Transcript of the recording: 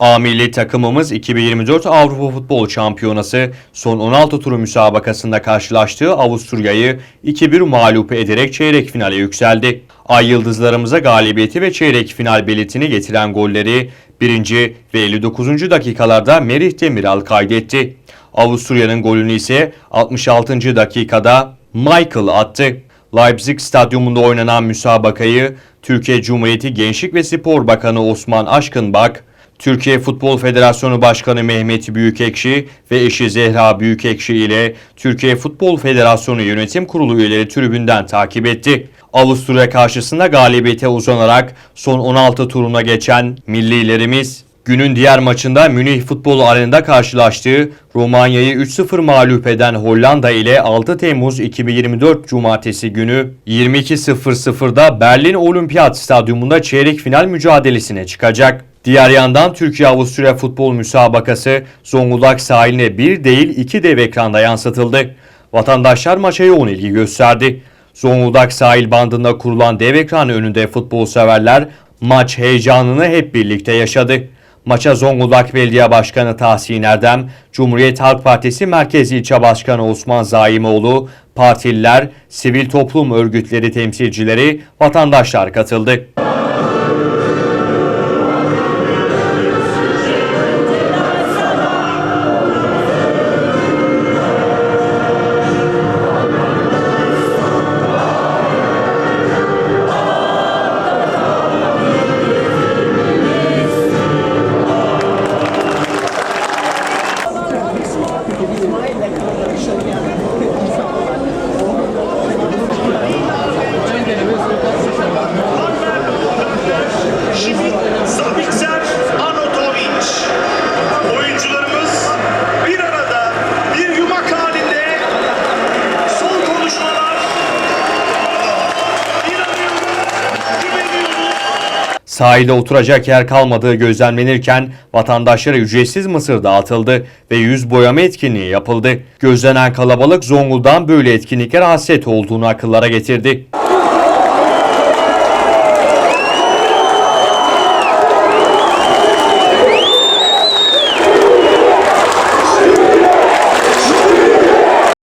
A milli takımımız 2024 Avrupa Futbol Şampiyonası son 16 turu müsabakasında karşılaştığı Avusturya'yı 2-1 mağlup ederek çeyrek finale yükseldi. Ay yıldızlarımıza galibiyeti ve çeyrek final biletini getiren golleri 1. ve 59. dakikalarda Merih Demiral kaydetti. Avusturya'nın golünü ise 66. dakikada Michael attı. Leipzig stadyumunda oynanan müsabakayı Türkiye Cumhuriyeti Gençlik ve Spor Bakanı Osman Aşkınbak, Türkiye Futbol Federasyonu Başkanı Mehmet Büyükekşi ve eşi Zehra Büyükekşi ile Türkiye Futbol Federasyonu Yönetim Kurulu üyeleri tribünden takip etti. Avusturya karşısında galibiyete uzanarak son 16 turuna geçen millilerimiz Günün diğer maçında Münih Futbol Arena'da karşılaştığı Romanya'yı 3-0 mağlup eden Hollanda ile 6 Temmuz 2024 Cumartesi günü 22.00'da Berlin Olimpiyat Stadyumunda çeyrek final mücadelesine çıkacak. Diğer yandan Türkiye-Avusturya futbol müsabakası Zonguldak sahiline bir değil iki dev ekranda yansıtıldı. Vatandaşlar maça yoğun ilgi gösterdi. Zonguldak sahil bandında kurulan dev ekran önünde futbol severler maç heyecanını hep birlikte yaşadı. Maça Zonguldak Belediye Başkanı Tahsin Erdem, Cumhuriyet Halk Partisi Merkez İlçe Başkanı Osman Zaimoğlu, partililer, sivil toplum örgütleri temsilcileri, vatandaşlar katıldı. Sahilde oturacak yer kalmadığı gözlemlenirken vatandaşlara ücretsiz mısır dağıtıldı ve yüz boyama etkinliği yapıldı. Gözlenen kalabalık Zonguldak'ın böyle etkinliklere hasret olduğunu akıllara getirdi.